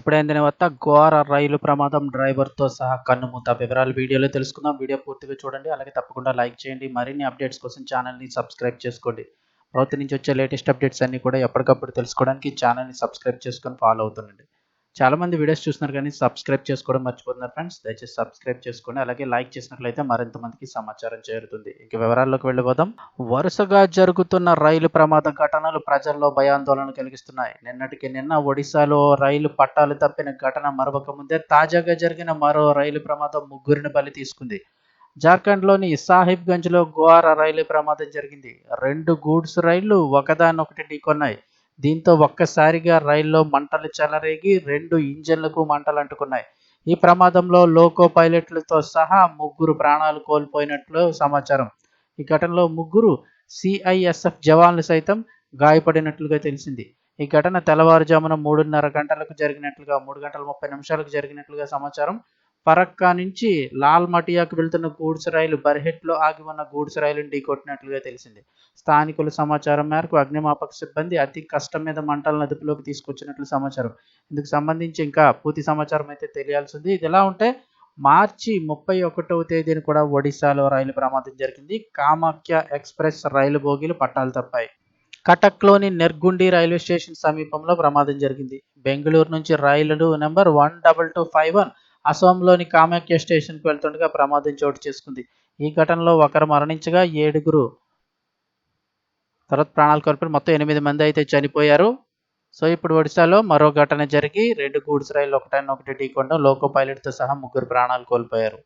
ఇప్పుడైందని వద్ద ఘోర రైలు ప్రమాదం డ్రైవర్తో సహా కన్నుమూత వివరాలు వీడియోలో తెలుసుకుందాం. వీడియో పూర్తిగా చూడండి. అలాగే తప్పకుండా లైక్ చేయండి. మరిన్ని అప్డేట్స్ కోసం ఛానల్ని సబ్స్క్రైబ్ చేసుకోండి. ప్రభుత్వం నుంచి వచ్చే లేటెస్ట్ అప్డేట్స్ అన్నీ కూడా ఎప్పటికప్పుడు తెలుసుకోవడానికి ఛానల్ని సబ్స్క్రైబ్ చేసుకొని ఫాలో అవుతుండండి. చాలా మంది వీడియోస్ చూస్తున్నారు కానీ సబ్స్క్రైబ్ చేసుకోవడం మర్చిపోతున్నారు ఫ్రెండ్స్ దయచేసి సబ్స్క్రైబ్ చేసుకోండి. అలాగే లైక్ చేసినట్లయితే మరింత మందికి సమాచారం చేరుతుంది. ఇక వివరాల్లోకి వెళ్ళిపోదాం. వరుసగా జరుగుతున్న రైలు ప్రమాద ఘటనలు ప్రజల్లో భయాందోళన కలిగిస్తున్నాయి. నిన్నటికి నిన్న ఒడిశాలో రైలు పట్టాలు తప్పిన ఘటన మరొక ముందే తాజాగా జరిగిన మరో రైలు ప్రమాదం ముగ్గురిని బలి తీసుకుంది. జార్ఖండ్లోని సాహిబ్గంజ్లో ఘోర రైలు ప్రమాదం జరిగింది. రెండు గూడ్స్ రైళ్ళు ఒకదానొకటి ఢీకొన్నాయి. దీంతో ఒక్కసారిగా రైల్లో మంటలు చెలరేగి రెండు ఇంజన్లకు మంటలు అంటుకున్నాయి. ఈ ప్రమాదంలో లోకో పైలట్లతో సహా ముగ్గురు ప్రాణాలు కోల్పోయినట్లు సమాచారం. ఈ ఘటనలో ముగ్గురు సిఐఎస్ఎఫ్ జవాన్లు సైతం గాయపడినట్లుగా తెలిసింది. ఈ ఘటన తెల్లవారుజామున మూడున్నర గంటలకు జరిగినట్లుగా మూడు గంటల ముప్పై నిమిషాలకు జరిగినట్లుగా సమాచారం. పరక్కా నుంచి లాల్ మటియాకు వెళ్తున్న గూడ్స్ రైలు బర్హెట్లో ఆగి ఉన్న గూడ్స్ రైలును ఢీకొట్టినట్లుగా తెలిసింది. స్థానికుల సమాచారం మేరకు అగ్నిమాపక సిబ్బంది అతి కష్టం మీద మంటలను అదుపులోకి తీసుకొచ్చినట్లు సమాచారం. ఇందుకు సంబంధించి ఇంకా పూర్తి సమాచారం అయితే తెలియాల్సి ఉంది ఇది ఎలా ఉంటే మార్చి ముప్పై ఒకటవ తేదీన కూడా ఒడిశాలో రైలు ప్రమాదం జరిగింది. కామాఖ్య ఎక్స్ప్రెస్ రైలు బోగీలు పట్టాలు తప్పాయి. కటక్లోని నెర్గుండి రైల్వే స్టేషన్ సమీపంలో ప్రమాదం జరిగింది. బెంగళూరు నుంచి రైలు number one double two five one అసోంలోని Kamakhya స్టేషన్కి వెళ్తుండగా ప్రమాదం చోటు చేసుకుంది. ఈ ఘటనలో ఒకరు మరణించగా ఏడుగురు తర్వాత ప్రాణాలు కోల్పోయి మొత్తం ఎనిమిది మంది అయితే చనిపోయారు. సో ఇప్పుడు ఒడిశాలో మరో ఘటన జరిగి రెండు గూడ్స్ రైలు ఒకటైన ఒకటి ఢీకొండం లోకో పైలట్తో సహా ముగ్గురు ప్రాణాలు కోల్పోయారు.